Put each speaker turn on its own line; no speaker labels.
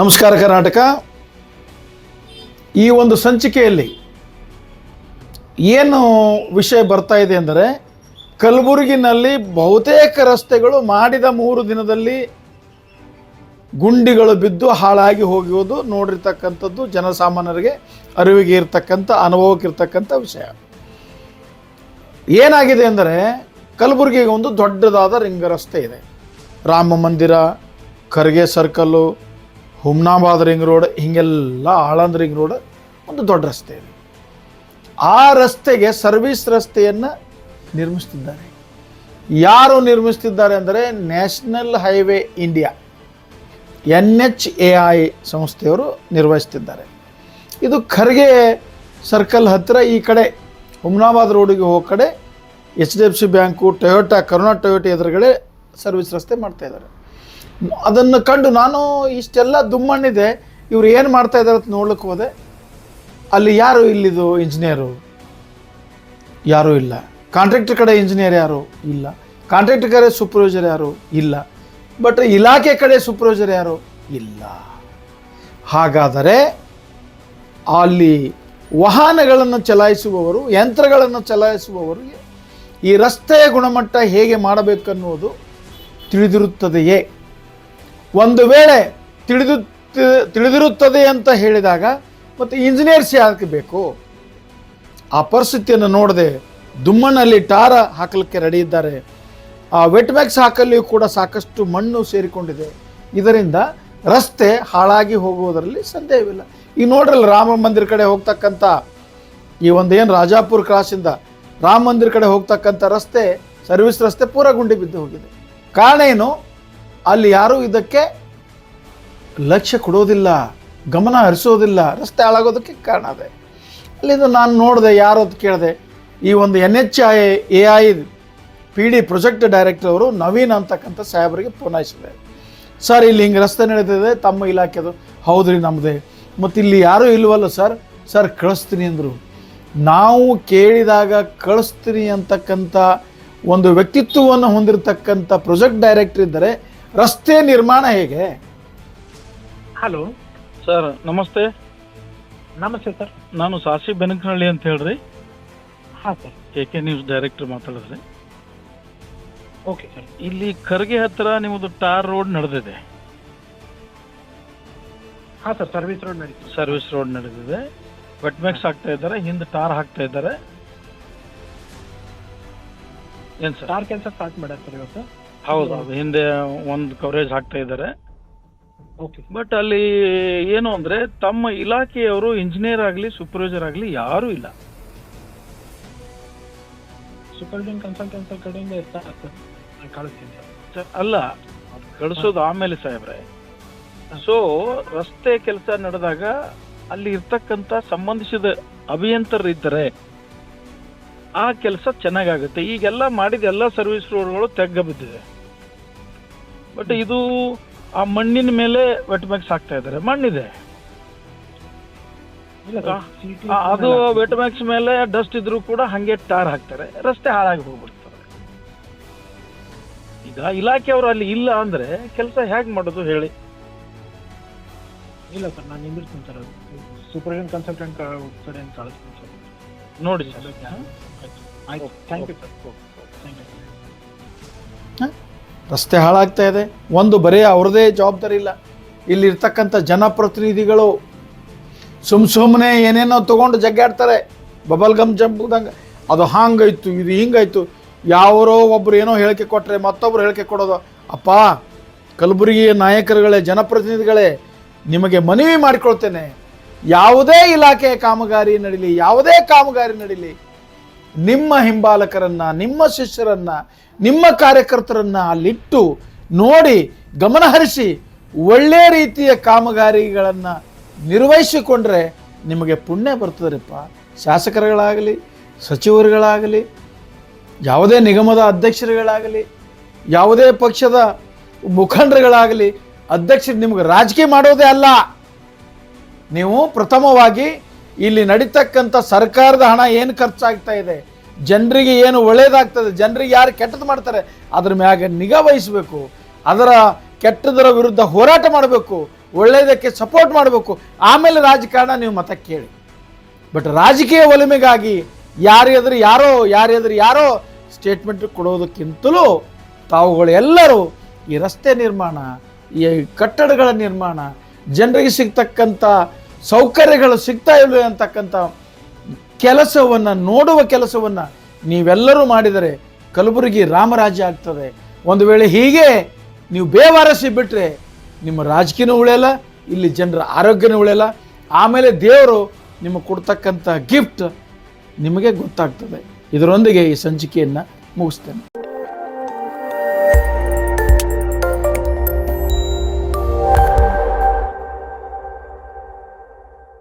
ನಮಸ್ಕಾರ ಕರ್ನಾಟಕ. ಈ ಒಂದು ಸಂಚಿಕೆಯಲ್ಲಿ ಏನು ವಿಷಯ ಬರ್ತಾ ಇದೆ ಅಂದರೆ, ಕಲಬುರಗಿನಲ್ಲಿ ಬಹುತೇಕ ರಸ್ತೆಗಳು ಮಾಡಿದ ಮೂರು ದಿನದಲ್ಲಿ ಗುಂಡಿಗಳು ಬಿದ್ದು ಹಾಳಾಗಿ ಹೋಗುವುದು ನೋಡಿರ್ತಕ್ಕಂಥದ್ದು, ಜನಸಾಮಾನ್ಯರಿಗೆ ಅರಿವಿಗೆ ಇರ್ತಕ್ಕಂಥ, ಅನುಭವಕ್ಕೆ ಇರ್ತಕ್ಕಂಥ ವಿಷಯ. ಏನಾಗಿದೆ ಅಂದರೆ, ಕಲಬುರಗಿಗೆ ಒಂದು ದೊಡ್ಡದಾದ ರಿಂಗ ರಸ್ತೆ ಇದೆ. Ram Mandir, Kharge circle Humnabad ring road, ಹೀಗೆಲ್ಲ ಆಳಂದ್ ರಿಂಗ್ ರೋಡ್ ಒಂದು ದೊಡ್ಡ ರಸ್ತೆ ಇದೆ ಆ ರಸ್ತೆಗೆ ಸರ್ವಿಸ್ ರಸ್ತೆಯನ್ನು ನಿರ್ಮಿಸ್ತಿದ್ದಾರೆ. ಯಾರು ನಿರ್ಮಿಸ್ತಿದ್ದಾರೆ ಅಂದರೆ national highway India N H A I ಸಂಸ್ಥೆಯವರು ನಿರ್ವಹಿಸ್ತಿದ್ದಾರೆ. ಇದು ಖರ್ಗೆ ಸರ್ಕಲ್ ಹತ್ತಿರ ಈ ಕಡೆ, ಹುಮ್ನಾಬಾದ್ ರೋಡಿಗೆ ಹೋಗೋ ಕಡೆ, H D F C bank, Toyota, Karuna Toyota ಎದುರುಗಡೆ ಸರ್ವಿಸ್ ರಸ್ತೆ ಮಾಡ್ತಾ ಇದ್ದಾರೆ. ಅದನ್ನು ಕಂಡು ನಾನು ಇಷ್ಟೆಲ್ಲ ದುಮ್ಮಣ್ಣಿದೆ, ಇವ್ರು ಏನು ಮಾಡ್ತಾ ಇದ್ದಾರೆ ಅಂತ ನೋಡ್ಲಿಕ್ಕೆ ಹೋದೆ. ಅಲ್ಲಿ ಯಾರು ಇಲ್ಲಿದು ಇಂಜಿನಿಯರು ಯಾರೂ ಇಲ್ಲ. ಕಾಂಟ್ರಾಕ್ಟರ್ ಕಡೆ ಇಂಜಿನಿಯರ್ ಯಾರು? ಇಲ್ಲ. ಕಾಂಟ್ರಾಕ್ಟರ್ ಕಡೆ ಸೂಪರ್ವೈಸರ್ ಯಾರು? ಇಲ್ಲ. ಬಟ್ ಇಲಾಖೆ ಕಡೆ ಸೂಪರ್ವೈಸರ್ ಯಾರು? ಇಲ್ಲ. ಹಾಗಾದರೆ ಅಲ್ಲಿ ವಾಹನಗಳನ್ನು ಚಲಾಯಿಸುವವರು, ಯಂತ್ರಗಳನ್ನು ಚಲಾಯಿಸುವವರು ಈ ರಸ್ತೆಯ ಗುಣಮಟ್ಟ ಹೇಗೆ ಮಾಡಬೇಕನ್ನುವುದು ತಿಳಿದಿರುತ್ತದೆಯೇ? ಒಂದು ವೇಳೆ ತಿಳಿದು ತಿಳಿದಿರುತ್ತದೆ ಅಂತ ಹೇಳಿದಾಗ ಮತ್ತು ಇಂಜಿನಿಯರ್ಸ್ ಯಾಕೆ ಬೇಕು? ಆ ಪರಿಸ್ಥಿತಿಯನ್ನು ನೋಡದೆ ದುಮ್ಮಣ್ಣಲ್ಲಿ ಟಾರ ಹಾಕಲಿಕ್ಕೆ ರೆಡಿ ಇದ್ದಾರೆ. ಆ ವೆಟ್ ಮ್ಯಾಕ್ಸ್ ಹಾಕಲ್ಲಿಯೂ ಕೂಡ ಸಾಕಷ್ಟು ಮಣ್ಣು ಸೇರಿಕೊಂಡಿದೆ. ಇದರಿಂದ ರಸ್ತೆ ಹಾಳಾಗಿ ಹೋಗುವುದರಲ್ಲಿ ಸಂದೇಹವಿಲ್ಲ. ಈಗ ನೋಡ್ರಲ್ಲ ರಾಮ ಮಂದಿರ ಕಡೆ ಹೋಗ್ತಕ್ಕಂಥ ಈ ಒಂದು ಏನು ರಾಜಾಪುರ ಕ್ರಾಸಿಂದ ರಾಮ ಮಂದಿರ ಕಡೆ ಹೋಗ್ತಕ್ಕಂಥ ರಸ್ತೆ ಸರ್ವಿಸ್ ರಸ್ತೆ ಪೂರ ಗುಂಡಿ ಬಿದ್ದು ಹೋಗಿದೆ. ಕಾರಣ ಏನು? ಅಲ್ಲಿ ಯಾರೂ ಇದಕ್ಕೆ ಲಕ್ಷ್ಯ ಕೊಡೋದಿಲ್ಲ, ಗಮನ ಹರಿಸೋದಿಲ್ಲ, ರಸ್ತೆ ಹಾಳಾಗೋದಕ್ಕೆ ಕಾರಣ ಅದೇ. ಅಲ್ಲಿಂದ ನಾನು ನೋಡಿದೆ, ಯಾರು ಅದು ಕೇಳಿದೆ, ಈ ಒಂದು N H I A I P D project director ಅವರು ನವೀನ್ ಅಂತಕ್ಕಂಥ ಸಾಹೇಬರಿಗೆ ಫೋನಾಯಿಸಿದೆ ಸರ್, ಇಲ್ಲಿ ಹಿಂಗೆ ರಸ್ತೆ ನಡೀತಿದೆ, ತಮ್ಮ ಇಲಾಖೆದು. ಹೌದ್ರಿ ನಮ್ಮದೇ ಮತ್ತು ಇಲ್ಲಿ ಯಾರೂ ಇಲ್ವಲ್ಲ ಸರ್. ಸರ್, ಕಳಿಸ್ತೀನಿ ಅಂದರು. ನಾವು ಕೇಳಿದಾಗ ಕಳಿಸ್ತೀನಿ ಅಂತಕ್ಕಂಥ ಒಂದು ವ್ಯಕ್ತಿತ್ವವನ್ನು ಹೊಂದಿರತಕ್ಕಂಥ ಪ್ರೊಜೆಕ್ಟ್ ಡೈರೆಕ್ಟರ್ ಇದ್ದರೆ ರಸ್ತೆ ನಿರ್ಮಾಣ ಹೇಗೆ?
ಹಲೋ
ಸರ್ ನಮಸ್ತೆ.
ನಮಸ್ತೆ ಸರ್.
ನಾನು ಸಾಸಿ ಬೆನಕನಹಳ್ಳಿ ಅಂತ ಹೇಳ್ರಿ.
ಹಾಂ sir.
K K news director ಮಾತಾಡಿದ್ರಿ.
Okay sir.
ಇಲ್ಲಿ ಖರ್ಗೆ ಹತ್ರ ನಿಮ್ಮದು ಟಾರ್ ರೋಡ್ ನಡೆದಿದೆ.
ಹಾಂ ಸರ್ ಸರ್ವಿಸ್ ರೋಡ್ ನಡೀತು
ಸರ್ವಿಸ್ ರೋಡ್ ನಡೆದಿದೆ. ವೆಟ್ ಮ್ಯಾಕ್ಸ್ ಹಾಕ್ತಾ ಇದ್ದಾರೆ ಹಿಂದೆ ಟಾರ್ ಹಾಕ್ತಾ ಇದ್ದಾರೆ. ಏನು ಸರ್?
ಟಾರ್ ಕೆಲಸ ಸ್ಟಾರ್ಟ್ ಮಾಡ್ಯಾರ ಸರ್ ಇವತ್ತು
ಹೌದು ಹೌದು ಹಿಂದೆ ಒಂದು ಕವರೇಜ್ ಹಾಕ್ತಾ ಇದ್ದಾರೆ.
ಓಕೆ
ಬಟ್ ಅಲ್ಲಿ ಏನು ಅಂದ್ರೆ ತಮ್ಮ ಇಲಾಖೆಯವರು ಇಂಜಿನಿಯರ್ ಆಗಲಿ ಸೂಪರ್ವೈಸರ್ ಆಗಲಿ ಯಾರೂ ಇಲ್ಲ.
ಕನ್ಸಲ್ಟೆನ್ಸಿ ಕಡೆಯಿಂದ ಸರ್ ಕಳಿಸ್ತೀನಿ ಸರ್.
ಸರ್ ಅಲ್ಲ ಕಳಿಸೋದು ಆಮೇಲೆ ಸಾಹೇಬ್ರೆ. ಸೊ ರಸ್ತೆ ಕೆಲಸ ನಡೆದಾಗ ಅಲ್ಲಿ ಇರ್ತಕ್ಕಂಥ ಸಂಬಂಧಿಸಿದ ಅಭಿಯಂತರಿದ್ದಾರೆ ಇದ್ದರೆ ಆ ಕೆಲಸ ಚೆನ್ನಾಗಾಗುತ್ತೆ. ಈಗೆಲ್ಲ ಮಾಡಿದ ಎಲ್ಲ ಸರ್ವಿಸ್ ರೋಡ್ಗಳು ತೆಗ್ಗ ಬಿದ್ದಿದೆ. ಬಟ್ ಇದು ಆ ಮಣ್ಣಿನ ಮೇಲೆ ವೆಟ್ ಮ್ಯಾಕ್ಸ್ ಹಾಕ್ತಾ ಇದ್ದಾರೆ. ಮಣ್ಣಿದೆ. ಅದು ವೆಟ್ ಮ್ಯಾಕ್ಸ್ ಮೇಲೆ ಡಸ್ಟ್ ಇದ್ರೂ ಕೂಡ ಹಂಗೆ ಟಾರ್ ಹಾಕ್ತಾರೆ. ರಸ್ತೆ ಹಾಳಾಗಿ ಹೋಗ್ಬಿಡ್ತಾರೆ ಈಗ ಇಲಾಖೆಯವರು ಅಲ್ಲಿ ಇಲ್ಲ ಅಂದ್ರೆ ಕೆಲಸ ಹೇಗೆ ಮಾಡೋದು ಹೇಳಿ.
ಇಲ್ಲ ಸರ್ ನಾನು ನಿಂದಿರ್ತೀನಿ ಸರ್. ಸೂಪರ್ವಿಷನ್ ಕನ್ಸಲ್ಟೆಂಟ್ ಕಡೆಯಿಂದ ಕಳಿಸ್ತೀನಿ ಸರ್.
ನೋಡಿ
ಆಯ್ತು. Thank you sir thank you
ರಸ್ತೆ ಹಾಳಾಗ್ತಾ ಇದೆ. ಒಂದು ಬರೀ ಅವ್ರದೇ ಜವಾಬ್ದಾರಿ ಇಲ್ಲ. ಇಲ್ಲಿರ್ತಕ್ಕಂಥ ಜನಪ್ರತಿನಿಧಿಗಳು ಸುಮ್ ಸುಮ್ಮನೆ ಏನೇನೋ ತಗೊಂಡು ಜಗ್ಗಾಡ್ತಾರೆ. Bubble gum ಜಂಪ್ದಂಗೆ. ಅದು ಹಾಂಗಾಯ್ತು ಇದು ಹಿಂಗಾಯ್ತು. ಯಾವರೋ ಒಬ್ರು ಏನೋ ಹೇಳಿಕೆ ಕೊಟ್ಟರೆ ಮತ್ತೊಬ್ರು ಹೇಳಿಕೆ ಕೊಡೋದು. ಅಪ್ಪ ಕಲಬುರಗಿಯ ನಾಯಕರುಗಳೇ ಜನಪ್ರತಿನಿಧಿಗಳೇ ನಿಮಗೆ ಮನವಿ ಮಾಡಿಕೊಳ್ತೇನೆ. ಯಾವುದೇ ಇಲಾಖೆಯ ಕಾಮಗಾರಿ ನಡೀಲಿ, ಯಾವುದೇ ಕಾಮಗಾರಿ ನಡೀಲಿ, ನಿಮ್ಮ ಹಿಂಬಾಲಕರನ್ನ, ನಿಮ್ಮ ಶಿಷ್ಯರನ್ನ, ನಿಮ್ಮ ಕಾರ್ಯಕರ್ತರನ್ನ ಅಲ್ಲಿಟ್ಟು ನೋಡಿ ಗಮನಹರಿಸಿ ಒಳ್ಳೆಯ ರೀತಿಯ ಕಾಮಗಾರಿಗಳನ್ನು ನಿರ್ವಹಿಸಿಕೊಂಡ್ರೆ ನಿಮಗೆ ಪುಣ್ಯ ಬರ್ತದರಿಪ್ಪ. ಶಾಸಕರುಗಳಾಗಲಿ, ಸಚಿವರುಗಳಾಗಲಿ, ಯಾವುದೇ ನಿಗಮದ ಅಧ್ಯಕ್ಷರುಗಳಾಗಲಿ, ಯಾವುದೇ ಪಕ್ಷದ ಮುಖಂಡರುಗಳಾಗಲಿ, ಅಧ್ಯಕ್ಷರು ನಿಮಗೆ ರಾಜಕೀಯ ಮಾಡೋದೇ ಅಲ್ಲ. ನೀವು ಪ್ರಥಮವಾಗಿ ಇಲ್ಲಿ ನಡೀತಕ್ಕಂಥ ಸರ್ಕಾರದ ಹಣ ಏನು ಖರ್ಚಾಗ್ತಾ ಇದೆ? ಜನರಿಗೆ ಏನು ಒಳ್ಳೆಯದಾಗ್ತದೆ ಜನರಿಗೆ ಯಾರು ಕೆಟ್ಟದ್ದು ಮಾಡ್ತಾರೆ? ಅದ್ರ ಮ್ಯಾಗೆ ನಿಗಾ ವಹಿಸಬೇಕು. ಅದರ ಕೆಟ್ಟದರ ವಿರುದ್ಧ ಹೋರಾಟ ಮಾಡಬೇಕು. ಒಳ್ಳೆಯದಕ್ಕೆ ಸಪೋರ್ಟ್ ಮಾಡಬೇಕು. ಆಮೇಲೆ ರಾಜಕಾರಣ ನೀವು ಮತ ಕೇಳಿ. ಬಟ್ ರಾಜಕೀಯ ಒಲಿಮೆಗಾಗಿ ಯಾರ ಎದುರು ಯಾರೋ, ಯಾರ ಎದುರು ಯಾರೋ ಸ್ಟೇಟ್ಮೆಂಟ್ ಕೊಡೋದಕ್ಕಿಂತಲೂ ತಾವುಗಳೆಲ್ಲರೂ ಈ ರಸ್ತೆ ನಿರ್ಮಾಣ, ಈ ಕಟ್ಟಡಗಳ ನಿರ್ಮಾಣ, ಜನರಿಗೆ ಸಿಗ್ತಕ್ಕಂಥ ಸೌಕರ್ಯಗಳು ಸಿಗ್ತಾ ಇಲ್ಲ ಅಂತಕ್ಕಂಥ ಕೆಲಸವನ್ನು, ನೋಡುವ ಕೆಲಸವನ್ನು ನೀವೆಲ್ಲರೂ ಮಾಡಿದರೆ ಕಲಬುರಗಿ ರಾಮರಾಜ್ಯ ಆಗ್ತದೆ. ಒಂದು ವೇಳೆ ಹೀಗೆ ನೀವು ಬೇವಾರಸಿ ಬಿಟ್ಟರೆ ನಿಮ್ಮ ರಾಜಕೀಯನೂ ಉಳಿಯಲ್ಲ, ಇಲ್ಲಿ ಜನರ ಆರೋಗ್ಯನೂ ಉಳಿಯಲ್ಲ. ಆಮೇಲೆ ದೇವರು ನಿಮಗೆ ಕೊಡ್ತಕ್ಕಂಥ ಗಿಫ್ಟ್ ನಿಮಗೆ ಗೊತ್ತಾಗ್ತದೆ. ಇದರೊಂದಿಗೆ ಈ ಸಂಚಿಕೆಯನ್ನು ಮುಗಿಸ್ತೇನೆ.